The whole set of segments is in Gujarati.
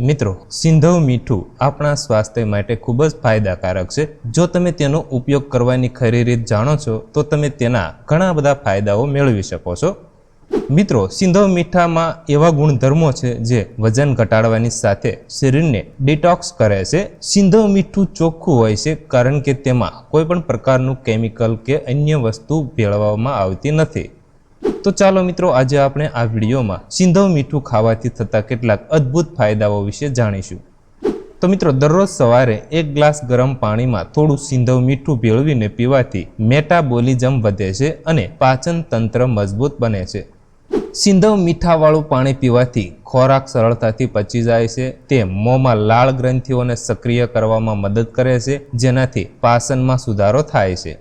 મિત્રો, સિંધવ મીઠું આપણા સ્વાસ્થ્ય માટે ખૂબ જ ફાયદાકારક છે. જો તમે તેનો ઉપયોગ કરવાની ખરી રીત જાણો છો, તો તમે તેના ઘણા બધા ફાયદાઓ મેળવી શકો છો. મિત્રો, સિંધવ મીઠામાં એવા ગુણધર્મો છે જે વજન ઘટાડવાની સાથે શરીરને ડિટોક્સ કરે છે. સિંધવ મીઠું ચોખ્ખું હોય છે કારણ કે તેમાં કોઈપણ પ્રકારનું કેમિકલ કે અન્ય વસ્તુ ભેળવવામાં આવતી નથી. તો ચાલો મિત્રો, આજે આપણે આ વિડીયોમાં સિંધવ મીઠું ખાવાથી થતા કેટલાક અદ્ભુત ફાયદાઓ વિશે જાણીશું. તો મિત્રો, દરરોજ સવારે એક ગ્લાસ ગરમ પાણીમાં થોડું સિંધવ મીઠું ભેળવીને પીવાથી મેટાબોલિઝમ વધે છે અને પાચન તંત્ર મજબૂત બને છે. સિંધવ મીઠાવાળું પાણી પીવાથી ખોરાક સરળતાથી પચી જાય છે, તે મોંમાં લાળ ગ્રંથિઓને સક્રિય કરવામાં મદદ કરે છે, જેનાથી પાચનમાં સુધારો થાય છે.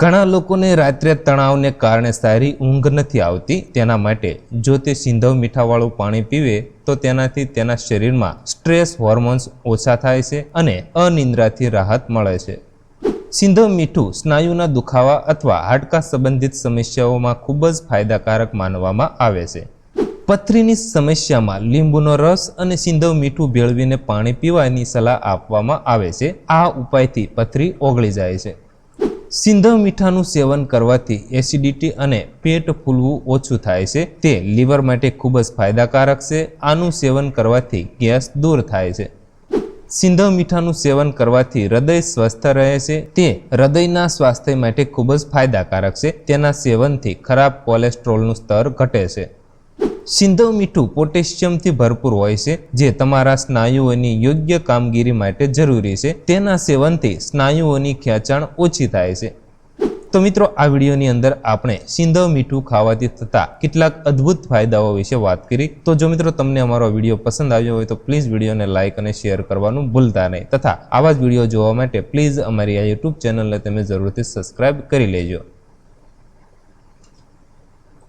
ઘણા લોકોને રાત્રે તણાવને કારણે સારી ઊંઘ નથી આવતી. તેના માટે જો તે સિંધવ મીઠાવાળું પાણી પીવે, તો તેનાથી તેના શરીરમાં સ્ટ્રેસ હોર્મોન્સ ઓછા થાય છે અને અનિંદ્રાથી રાહત મળે છે. સિંધવ મીઠું સ્નાયુના દુખાવા અથવા હાડકા સંબંધિત સમસ્યાઓમાં ખૂબ જ ફાયદાકારક માનવામાં આવે છે. પથરીની સમસ્યામાં લીંબુનો રસ અને સિંધવ મીઠું ભેળવીને પાણી પીવાની સલાહ આપવામાં આવે છે. આ ઉપાયથી પથરી ઓગળી જાય છે. સિંધવ મીઠાનું સેવન કરવાથી એસિડિટી અને પેટ ફૂલવું ઓછું થાય છે. તે લીવર માટે ખૂબ જ ફાયદાકારક છે. આનું સેવન કરવાથી ગેસ દૂર થાય છે. સિંધવ મીઠાનું સેવન કરવાથી હૃદય સ્વસ્થ રહે છે. તે હૃદયના સ્વાસ્થ્ય માટે ખૂબ જ ફાયદાકારક છે. તેના સેવનથી ખરાબ કોલેસ્ટ્રોલનું સ્તર ઘટે છે. સિંધવ મીઠું પોટેશિયમથી ભરપૂર હોય છે, જે તમારા સ્નાયુઓની યોગ્ય કામગીરી માટે જરૂરી છે. તેના સેવનથી સ્નાયુઓની ખેંચાણ ઓછી થાય છે. તો મિત્રો, આ વિડીયોની અંદર આપણે સિંધવ મીઠું ખાવાથી થતા કેટલાક અદ્ભુત ફાયદાઓ વિશે વાત કરી. તો જો મિત્રો, તમને અમારો વીડિયો પસંદ આવ્યો હોય તો પ્લીઝ વિડીયોને લાઇક અને શેર કરવાનું ભૂલતા નહીં. તથા આવા જ વીડિયો જોવા માટે પ્લીઝ અમારી આ યુટ્યુબ ચેનલને તમે જરૂરથી સબસ્ક્રાઇબ કરી લેજો.